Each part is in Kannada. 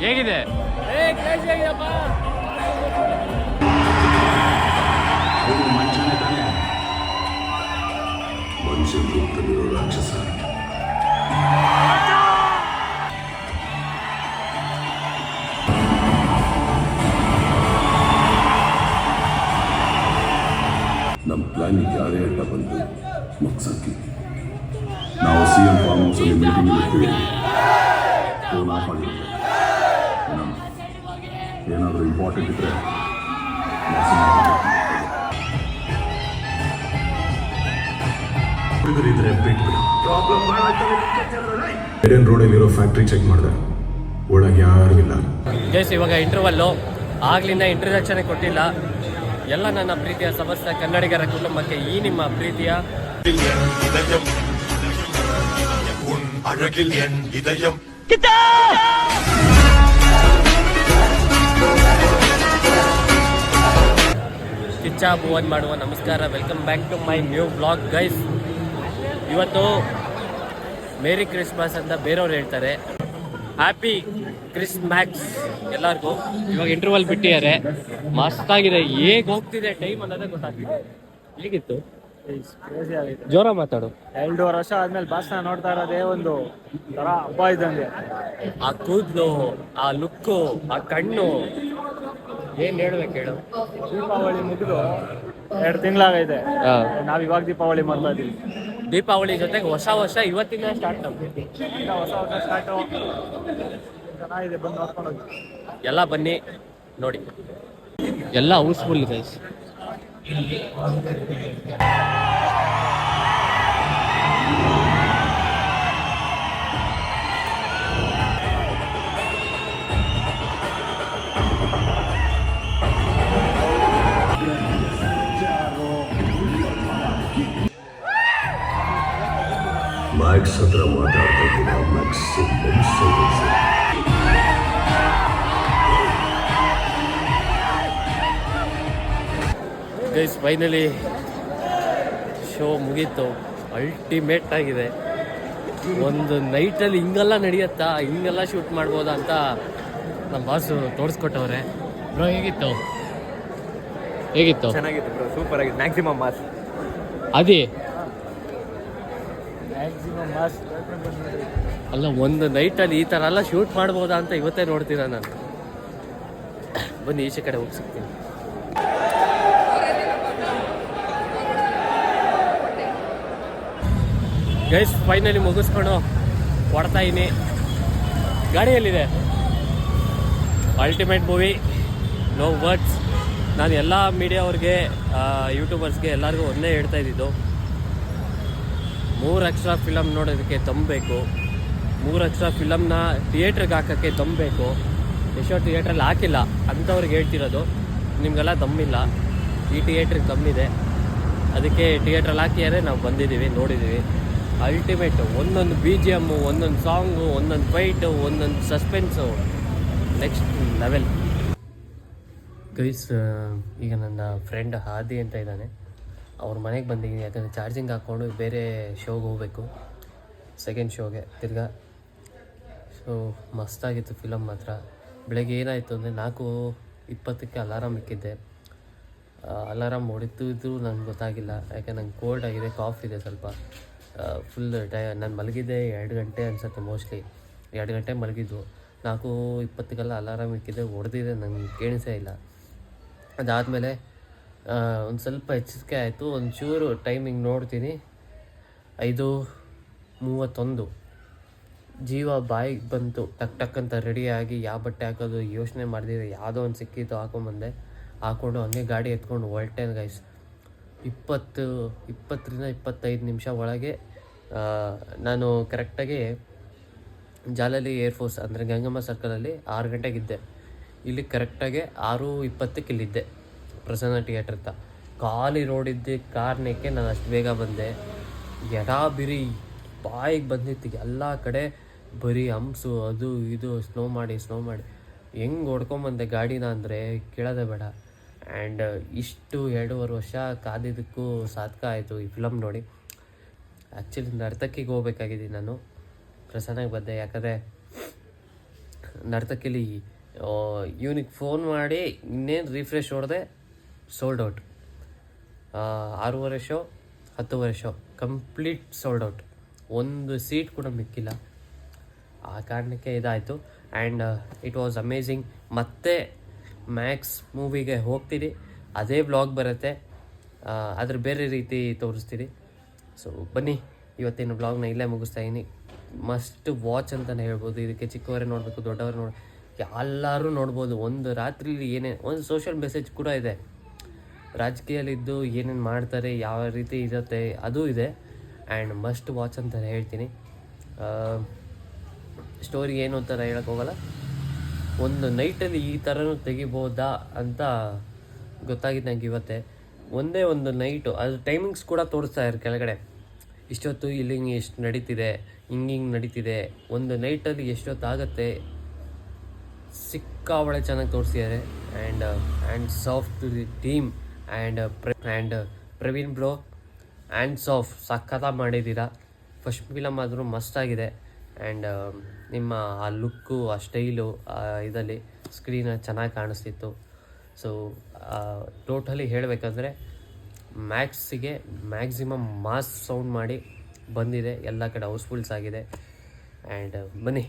ಹೇಗಿದೆ? ಏ ಮಂಚನೇ ತಾನೆ? ಮನುಷ್ಯ ರೂಪದಲ್ಲಿರೋ ರಾಕ್ಷಸ. ನಮ್ಮ ಪ್ಲಾನಿಗೆ ಯಾರೇ ಅಡ್ಡ ಬಂದು ಮುಗ್ಸಕ್ಕೆ ನಾವು ಸಿ ಎಂ ಫಾರ್ಮ್ ಹೌಸಲ್ಲಿ ಮೀಟಿಂಗ್ ಇರ್ತೀವಿ ಫೋನ್ ಆಫ್ ಏನಾದರೂ ಇಂಪಾರ್ಟೆಂಟ್ ಇದ್ದರೆ ಹುಡುಗರಿದ್ರೆ ಬಿಟ್ಬಿಡು ಏಡನ್ ರೋಡಲ್ಲಿರೋ ಫ್ಯಾಕ್ಟ್ರಿ ಚೆಕ್ ಮಾಡಿದೆ ಒಳಗೆ ಯಾರೂ ಇಲ್ಲ ಗೈಸ್ ಇವಾಗ ಇಂಟರ್ವಲ್ಲು ಆಗ್ಲಿಂದ ಇಂಟ್ರಡಕ್ಷನ್ ಕೊಟ್ಟಿಲ್ಲ ಎಲ್ಲ ನನ್ನ ಪ್ರೀತಿಯ ಸಮಸ್ತ ಕನ್ನಡಿಗರ ಕುಟುಂಬಕ್ಕೆ ಈ ನಿಮ್ಮ ಪ್ರೀತಿಯ இதயம் உன் அழகில் என் இதயம் ಕಿಚ್ಚ ಭುವನ್ ಮಾಡುವ ನಮಸ್ಕಾರ. Welcome back to my new vlog guys ಇವತ್ತು ಮೇರಿ ಕ್ರಿಸ್ಮಸ್ ಅಂತ ಬೇರೆಯವ್ರು ಹೇಳ್ತಾರೆ. ಹ್ಯಾಪಿ ಕ್ರಿಸ್ಮ್ಯಾಕ್ಸ್ ಎಲ್ಲರಿಗೂ. ಇವಾಗ ಇಂಟರ್ವಲ್ ಬಿಟ್ಟಿದ್ದಾರೆ. ಮಸ್ತಾಗಿದೆ ಹೇಗೆ ಹೋಗ್ತಿದೆ ಟೈಮ್ ಅನ್ನೋದೇ ಗೊತ್ತಾಗ್ತಿದೆ ಹೇಗಿತ್ತು? ಜೋರ ಮಾತಾಡು. ಎರಡೂವರೆ ವರ್ಷ ಆದ್ಮೇಲೆ ಭಾಷಣ ನೋಡ್ತಾ ಇರೋದೇ ಒಂದು ತರ ಹಬ್ಬ ಇದ್ದಂಗೆ. ಆ ಕೂದಲು ಆ ಲುಕ್ಕು ಆ ಕಣ್ಣು ಏನ್ ಹೇಳ್ಬೇಕು ಹೇಳು? ದೀಪಾವಳಿ ಮುಗಿದು ಎರಡು ತಿಂಗಳಾಗೈತೆ. ನಾವ್ ಇವಾಗ ದೀಪಾವಳಿ ಮಾಡ್ತಾ ಇದೀವಿ ದೀಪಾವಳಿ ಜೊತೆಗೆ ಹೊಸ ವರ್ಷ ಇವತ್ತಿಂದ ಸ್ಟಾರ್ಟ್ ನಮ್ಗೆ ಈಗ ಹೊಸ ವರ್ಷ ಸ್ಟಾರ್ಟು ಚೆನ್ನಾಗಿದೆ ಬಂದು ನೋಡ್ಕೊಂಡು ಹೋಗಿ. ಎಲ್ಲ ಬನ್ನಿ ನೋಡಿ. ಎಲ್ಲ ಹೌಸ್ಫುಲ್ ಇದೆ Thank ಹತ್ರ ಸರ್ವಿಸ್ ಗೈಸ್ ಫೈನಲಿ ಶೋ ಮುಗೀತು. ಅಲ್ಟಿಮೇಟ್ ಆಗಿದೆ. ಒಂದು ನೈಟಲ್ಲಿ ಹಿಂಗೆಲ್ಲ ನಡೆಯುತ್ತಾ ಹಿಂಗೆಲ್ಲ ಶೂಟ್ ಮಾಡ್ಬೋದಾ ಅಂತ ನಮ್ಮ ಬಾಸು ತೋರಿಸ್ಕೊಟ್ಟವ್ರೆ. ಬ್ರೋ ಹೇಗಿತ್ತು? ಹೇಗಿತ್ತು? ಚೆನ್ನಾಗಿತ್ತು ಬ್ರೋ ಸೂಪರ್ ಆಗಿತ್ತು ಮ್ಯಾಕ್ಸಿಮಮ್ ಮಾಸ್ ಅದೇ. ಅಲ್ಲ ಒಂದು ನೈಟಲ್ಲಿ ಈ ಥರ ಎಲ್ಲ ಶೂಟ್ ಮಾಡ್ಬೋದಾ ಅಂತ ಇವತ್ತೇ ನೋಡ್ತೀರಾ ನಾನು. ಬನ್ನಿ, ಈಚೆ ಕಡೆ ಹೋಗಿ ಸಿಗ್ತೀನಿ. ಗೈಸ್ ಫೈನಲಿ ಮುಗಿಸ್ಕೊಂಡು ಕೊಡ್ತಾ ಇದೀನಿ ಗಾಡಿಯಲ್ಲಿದೆ. ಅಲ್ಟಿಮೇಟ್ ಮೂವಿ ನೋ ವರ್ಡ್ಸ್ ನಾನು ಎಲ್ಲ ಮೀಡಿಯಾವ್ರಿಗೆ ಯೂಟ್ಯೂಬರ್ಸ್ಗೆ ಎಲ್ಲರಿಗೂ ಒಂದೇ ಹೇಳ್ತಾ ಇದ್ದಿದ್ದು. ಮೂರು ಎಕ್ಸ್ಟ್ರಾ ಫಿಲಮ್ ನೋಡೋದಕ್ಕೆ ತಂಬಬೇಕು. ಮೂರು ಎಕ್ಸ್ಟ್ರಾ ಫಿಲಮ್ನ ಥಿಯೇಟ್ರಿಗೆ ಹಾಕೋಕ್ಕೆ ತಂಬಬೇಕು. ಎಷ್ಟೋ ಥಿಯೇಟ್ರಲ್ಲಿ ಹಾಕಿಲ್ಲ, ಅಂಥವ್ರಿಗೆ ಹೇಳ್ತಿರೋದು. ನಿಮಗೆಲ್ಲ ದಮ್ಮಿಲ್ಲ. ಈ ಥಿಯೇಟ್ರಿಗೆ ದಮ್ಮಿದೆ. ಅದಕ್ಕೆ ಥಿಯೇಟ್ರಲ್ಲಿ ಹಾಕಿದರೆ ನಾವು ಬಂದಿದ್ದೀವಿ, ನೋಡಿದ್ದೀವಿ. ಅಲ್ಟಿಮೇಟ್ ಒಂದೊಂದು ಬಿ ಜಿ ಎಮ್ಮು ಒಂದೊಂದು ಸಾಂಗು ಒಂದೊಂದು ಫೈಟು ಒಂದೊಂದು ಸಸ್ಪೆನ್ಸು ನೆಕ್ಸ್ಟ್ ಲೆವೆಲ್ ಗೈಸ್ ಈಗ ನನ್ನ ಫ್ರೆಂಡ್ ಹಾದಿ ಅಂತ ಇದ್ದಾನೆ. ಅವ್ರ ಮನೆಗೆ ಬಂದಿದ್ದೀನಿ. ಯಾಕಂದರೆ ಚಾರ್ಜಿಂಗ್ ಹಾಕ್ಕೊಂಡು ಬೇರೆ ಶೋಗೆ ಹೋಗಬೇಕು. ಸೆಕೆಂಡ್ ಶೋಗೆ ತಿರ್ಗಾ. ಸೊ ಮಸ್ತಾಗಿತ್ತು ಫಿಲಮ್ ಮಾತ್ರ. ಬೆಳಗ್ಗೆ ಏನಾಯಿತು ಅಂದರೆ ನಾಲ್ಕು ಇಪ್ಪತ್ತಕ್ಕೆ ಅಲಾರಾಮ್ ಇಕ್ಕಿದ್ದೆ. ಅಲಾರಾಮ್ ಹೊಡಿತಿದ್ರು ನಂಗೆ ಗೊತ್ತಾಗಿಲ್ಲ. ಯಾಕೆ ನಂಗೆ ಕೋಲ್ಡ್ ಆಗಿದೆ ಕಾಫ್ ಇದೆ ಸ್ವಲ್ಪ. ಫುಲ್ ಟೈ, ನಾನು ಮಲಗಿದ್ದೆ ಎರಡು ಗಂಟೆ ಅನ್ಸುತ್ತೆ ಮೋಸ್ಟ್ಲಿ ಎರಡು ಗಂಟೆ ಮಲಗಿದ್ದು. ನಾಲ್ಕು ಇಪ್ಪತ್ತಕ್ಕೆಲ್ಲ ಅಲಾರಾಮ್ ಇಕ್ಕಿದ್ದೆ, ಹೊಡೆದಿದೆ ನನಗೆ ಕೇಳಿಸೇ ಇಲ್ಲ. ಅದಾದಮೇಲೆ ಒಂದು ಸ್ವಲ್ಪ ಎಚ್ಚರಿಕೆ ಆಯಿತು. ಒಂಚೂರು ಟೈಮಿಂಗ್ ನೋಡ್ತೀನಿ. ಐದು ಮೂವತ್ತೊಂದು. ಜೀವ ಬಾಯಿಗೆ ಬಂತು. ಟಕ್ ಟಕ್ ಅಂತ ರೆಡಿಯಾಗಿ ಯಾವ ಬಟ್ಟೆ ಹಾಕೋದು, ಯೋಚನೆ ಮಾಡಿದ್ರೆ ಯಾವುದೋ ಒಂದು ಸಿಕ್ಕಿತ್ತು, ಹಾಕೊಂಬಂದೆ. ಹಾಕ್ಕೊಂಡು ಹಂಗೆ ಗಾಡಿ ಎತ್ಕೊಂಡು ಹೊರಟೆನ್ ಗೈಸ್ ಇಪ್ಪತ್ತು, ಇಪ್ಪತ್ತರಿಂದ ಇಪ್ಪತ್ತೈದು ನಿಮಿಷ ಒಳಗೆ ನಾನು ಕರೆಕ್ಟಾಗಿ ಜಾಲಲಿ ಏರ್ಫೋರ್ಸ್ ಅಂದರೆ ಗಂಗಮ್ಮ ಸರ್ಕಲಲ್ಲಿ ಆರು ಗಂಟೆಗಿದ್ದೆ ಇಲ್ಲಿ ಕರೆಕ್ಟಾಗಿ ಆರು ಇಪ್ಪತ್ತಕ್ಕೆ ಇಲ್ಲಿದ್ದೆ ಪ್ರಸನ್ನ ಥಿಯೇಟ್ರ್ ಹತ್ರ ಖಾಲಿ ರೋಡ್ ಇದ್ದೆ ಕಾರಣಕ್ಕೆ ನಾನು ಅಷ್ಟು ಬೇಗ ಬಂದೆ. ಎಡಾ ಬಿರಿ ಬಾಯಿಗೆ ಬಂದಿತ್ತು. ಎಲ್ಲ ಕಡೆ ಬರೀ ಹಂಸು ಅದು, ಇದು ಸ್ನೋ ಮಾಡಿ ಸ್ನೋ ಮಾಡಿ. ಹೆಂಗೆ ಹೊಡ್ಕೊಂಬಂದೆ ಗಾಡಿನ ಅಂದರೆ ಕೇಳೋದೇ ಬೇಡ. ಆ್ಯಂಡ್ ಇಷ್ಟು ಎರಡೂವರೆ ವರ್ಷ ಕಾದಿದ್ದಕ್ಕೂ ಸಾಧಕ ಆಯಿತು ಈ ಫಿಲಮ್ ನೋಡಿ. ಆ್ಯಕ್ಚುಲಿ ನರ್ತಕಿಗೆ ಹೋಗ್ಬೇಕಾಗಿದ್ದೀನಿ ನಾನು. ಪ್ರಸನ್ನಾಗಿ ಬಂದೆ. ಯಾಕಂದರೆ ನರ್ತಕಿಲಿ ಇವನಿಗೆ ಫೋನ್ ಮಾಡಿ ಇನ್ನೇನು ರಿಫ್ರೆಶ್ ಹೊಡೆದೆ ಸೋಲ್ಡ್ ಔಟ್ ಆರೂವರೆ ಶೋ ಹತ್ತುವರೆ ಶೋ ಕಂಪ್ಲೀಟ್ ಸೋಲ್ಡ್ ಔಟ್ ಒಂದು ಸೀಟ್ ಕೂಡ ಮಿಕ್ಕಿಲ್ಲ. ಆ ಕಾರಣಕ್ಕೆ ಇದಾಯಿತು. ಆ್ಯಂಡ್ ಇಟ್ ವಾಸ್ ಅಮೇಝಿಂಗ್ ಮತ್ತೆ ಮ್ಯಾಕ್ಸ್ ಮೂವಿಗೆ ಹೋಗ್ತೀನಿ ಅದೇ ಬ್ಲಾಗ್ ಬರುತ್ತೆ. ಅದ್ರ ಬೇರೆ ರೀತಿ ತೋರಿಸ್ತೀನಿ ಸೊ ಬನ್ನಿ. ಇವತ್ತಿನ ಬ್ಲಾಗ್ನ ಇಲ್ಲೇ ಮುಗಿಸ್ತಾ ಇದ್ದೀನಿ ಮಸ್ಟ್ ವಾಚ್ ಅಂತಲೇ ಹೇಳ್ಬೋದು. ಇದಕ್ಕೆ ಚಿಕ್ಕವರೇ ನೋಡಬೇಕು, ದೊಡ್ಡವರು ನೋಡಿ ಎಲ್ಲರೂ ನೋಡ್ಬೋದು. ಒಂದು ರಾತ್ರಿಲಿ ಏನೇ, ಒಂದು ಸೋಷಿಯಲ್ ಮೆಸೇಜ್ ಕೂಡ ಇದೆ. ರಾಜಕೀಯದಲ್ಲಿದ್ದು ಏನೇನು ಮಾಡ್ತಾರೆ, ಯಾವ ರೀತಿ ಇರುತ್ತೆ, ಅದು ಇದೆ. ಆ್ಯಂಡ್ ಮಸ್ಟ್ ವಾಚ್ ಅಂತ ಹೇಳ್ತೀನಿ. ಸ್ಟೋರಿ ಏನು ಅಂತ ಹೇಳಕ್ಕೆ ಹೋಗಲ್ಲ. ಒಂದು ನೈಟಲ್ಲಿ ಈ ಥರನೂ ತೆಗಿಬೋದಾ ಅಂತ ಗೊತ್ತಾಗಿದ್ದು ನಂಗೆ ಇವತ್ತೇ. ಒಂದೇ ಒಂದು ನೈಟು ಅದು ಟೈಮಿಂಗ್ಸ್ ಕೂಡ ತೋರಿಸ್ತಾ ಇದ್ದಾರೆ ಕೆಳಗಡೆ. ಇಷ್ಟೊತ್ತು ಇಲ್ಲಿ ಹಿಂಗೆ ಎಷ್ಟು ನಡೀತಿದೆ, ಹಿಂಗೆ ಹಿಂಗೆ ನಡೀತಿದೆ. ಒಂದು ನೈಟಲ್ಲಿ ಎಷ್ಟೊತ್ತಾಗತ್ತೆ, ಸಿಕ್ಕಾವಳೆ ಚೆನ್ನಾಗಿ ತೋರಿಸಿದ್ದಾರೆ and and soft to the team and and Praveen bro and ಸಾಫ್ ಸಖತ್ತಾಗಿ ಮಾಡಿದ್ದೀರಾ ಫಸ್ಟ್ ಫಿಲಮ್ ಆದರೂ ಮಸ್ತಾಗಿದೆ ಆ್ಯಂಡ್ ನಿಮ್ಮ ಆ ಲುಕ್ಕು ಆ ಸ್ಟೈಲು ಇದರಲ್ಲಿ ಸ್ಕ್ರೀನ್ ಚೆನ್ನಾಗಿ ಕಾಣಿಸ್ತಿತ್ತು. ಸೊ ಟೋಟಲಿ ಹೇಳಬೇಕಂದ್ರೆ ಮ್ಯಾಕ್ಸಿಗೆ ಮ್ಯಾಕ್ಸಿಮಮ್ ಮಾಸ್ ಸೌಂಡ್ ಮಾಡಿ ಬಂದಿದೆ. ಎಲ್ಲ ಕಡೆ ಹೌಸ್ಫುಲ್ಸ್ ಆಗಿದೆ. ಆ್ಯಂಡ್ ಬನ್ನಿ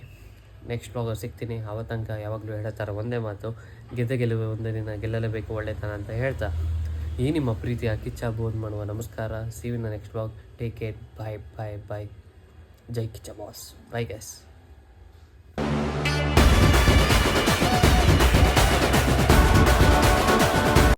ನೆಕ್ಸ್ಟ್ ಬ್ಲಾಗಲ್ಲಿ ಸಿಗ್ತೀನಿ. ಆವ ತನಕ ಯಾವಾಗಲೂ ಹೇಳ್ತಾರೆ ಒಂದೇ ಮಾತು, ಗೆದ್ದೆ ಗೆಲುವೆ ಒಂದೇ ದಿನ ಗೆಲ್ಲಲೇಬೇಕು ಒಳ್ಳೆತನ ಅಂತ ಹೇಳ್ತಾ. ಈ ನಿಮ್ಮ ಪ್ರೀತಿಯ ಕಿಚ್ಚ ಬೋನ್ ಮಾಡುವ. ನಮಸ್ಕಾರ. See you in next vlog take care bye bye bye Jai Kichcha boss. Bye guys